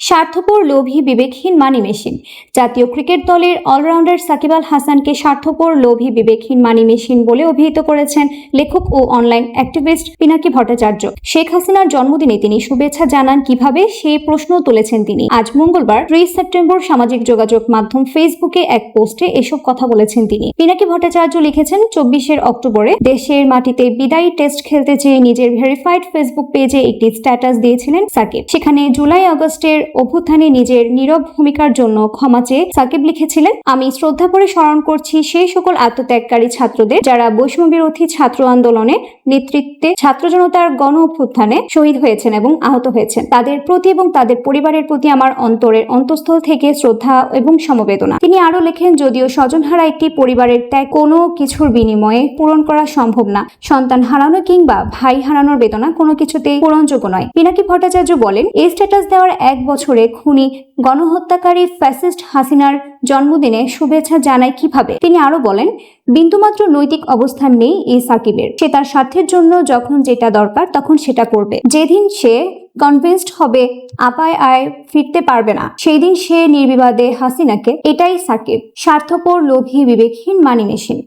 স্বার্থপর লোভী বিবেকহীন মানি মেশিন। জাতীয় ক্রিকেট দলের অলরাউন্ডার সাকিব আল হাসানকে স্বার্থপর লোভী বিবেকহীন মানি মেশিন বলে অভিহিত করেছেন লেখক ও অনলাইন অ্যাক্টিভিস্ট পিনাকি ভট্টাচার্য। শেখ হাসিনার জন্মদিনে তিনি শুভেচ্ছা জানান কীভাবে সেই প্রশ্ন তুলেছেন তিনি। আজ মঙ্গলবার, ত্রিশ সেপ্টেম্বর, সামাজিক যোগাযোগ মাধ্যম ফেসবুকে এক পোস্টে এসব কথা বলেছেন তিনি। পিনাকি ভট্টাচার্য লিখেছেন, চব্বিশের অক্টোবরে দেশের মাটিতে বিদায়ী টেস্ট খেলতে চেয়ে নিজের ভেরিফাইড ফেসবুক পেজে একটি স্ট্যাটাস দিয়েছিলেন সাকিব। সেখানে জুলাই আগস্টের অভ্যুত্থানে নিজের নীরব ভূমিকার জন্য ক্ষমা চেয়ে সাকিব লিখেছিলেন, আমি শ্রদ্ধা করে স্মরণ করছি সেই সকল আত্মত্যাগকারী ছাত্রদের যারা বৈষম্য বিরোধী ছাত্র আন্দোলনে নেতৃত্বে ছাত্র জনতার গণ অভ্যুত্থানে শহীদ হয়েছেন এবং আহত হয়েছেন। তাদের প্রতি এবং তাদের পরিবারের প্রতি আমার অন্তরের অন্তঃস্থল থেকে শ্রদ্ধা এবং সমবেদনা। তিনি আরও লেখেন, যদিও স্বজনহারা একটি পরিবারের ত্যাগ কোনো কিছুর বিনিময়ে পূরণ করা সম্ভব না। সন্তান হারানো কিংবা ভাই হারানোর বেদনা কোনো কিছুতেই পূরণযোগ্য নয়। পিনাকি ভট্টাচার্য বলেন, এই স্ট্যাটাস দেওয়ার এক বছরে খুনি গণহত্যাকারী ফ্যাসিস্ট হাসিনার জন্মদিনে শুভেচ্ছা জানায় কীভাবে? তিনি আরও বলেন, বিন্দুমাত্র নৈতিক অবস্থান নেই এই সাকিবের। সে তার স্বার্থের জন্য যখন যেটা দরকার তখন সেটা করবে। যেদিন সে কনভিন্সড হবে, আপায় আয় ফিরতে পারবে না। সেই দিন সে নির্বিবাদে হাসিনাকে, এটাই সাকিব, স্বার্থপর, লোভী, বিবেকহীন মানি মেশিন